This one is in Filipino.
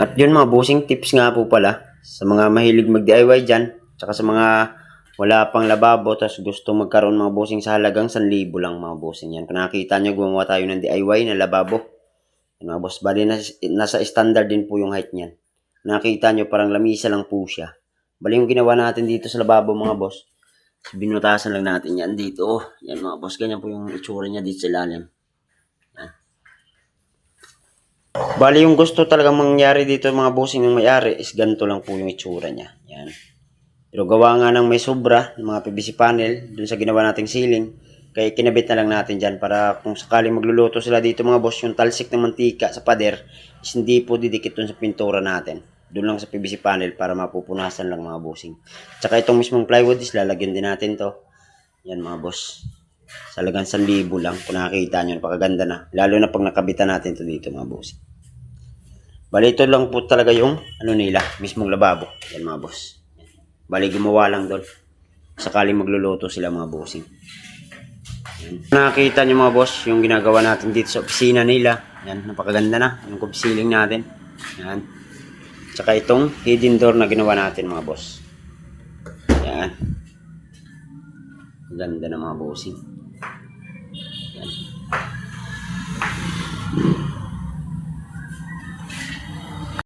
At yun mga bossing tips nga po pala sa mga mahilig mag-DIY dyan, tsaka sa mga wala pang lababo tapos gusto magkaroon mga bossing sa halagang 1,000 lang mga bossing yan. Kung nakita nyo, gumawa tayo ng DIY na lababo. Yan mga boss, bali nas, nasa standard din po yung height niyan. Nakita nyo parang lamisa lang po siya. Bali yung ginawa natin dito sa lababo mga boss. Binutasan lang natin yan dito. Yan mga boss, ganyan po yung itsura niya dito sa ilalim. Bali yung gusto talagang mangyari dito mga bossing ng may-ari is ganito lang po yung itsura niya. Yan. Pero gawa nga ng may sobra, ng mga PVC panel, dun sa ginawa nating ceiling, kaya kinabit na lang natin dyan para kung sakaling magluluto sila dito mga boss, yung talsik ng mantika sa pader, is hindi po didikit dun sa pintura natin. Doon lang sa PVC panel para mapupunasan lang mga bossing. Tsaka itong mismong plywood is lalagyan din natin to. Yan mga boss. Sa lagang 1,000 lang. Kung nakikita nyo, napakaganda na. Lalo na pag nakabitan natin to dito mga boss. Bali, ito lang po talaga yung ano nila, mismong lababo. Yan mga boss. Bali, gumawa lang doon. Sakaling magluluto sila mga bossing. Yan. Nakikita nyo mga boss, yung ginagawa natin dito sa opisina nila. Yan, napakaganda na. Yung cob ceiling natin. Yan. Tsaka itong hidden door na ginawa natin mga boss. Yan. Ganda ng mga bossing. Yan.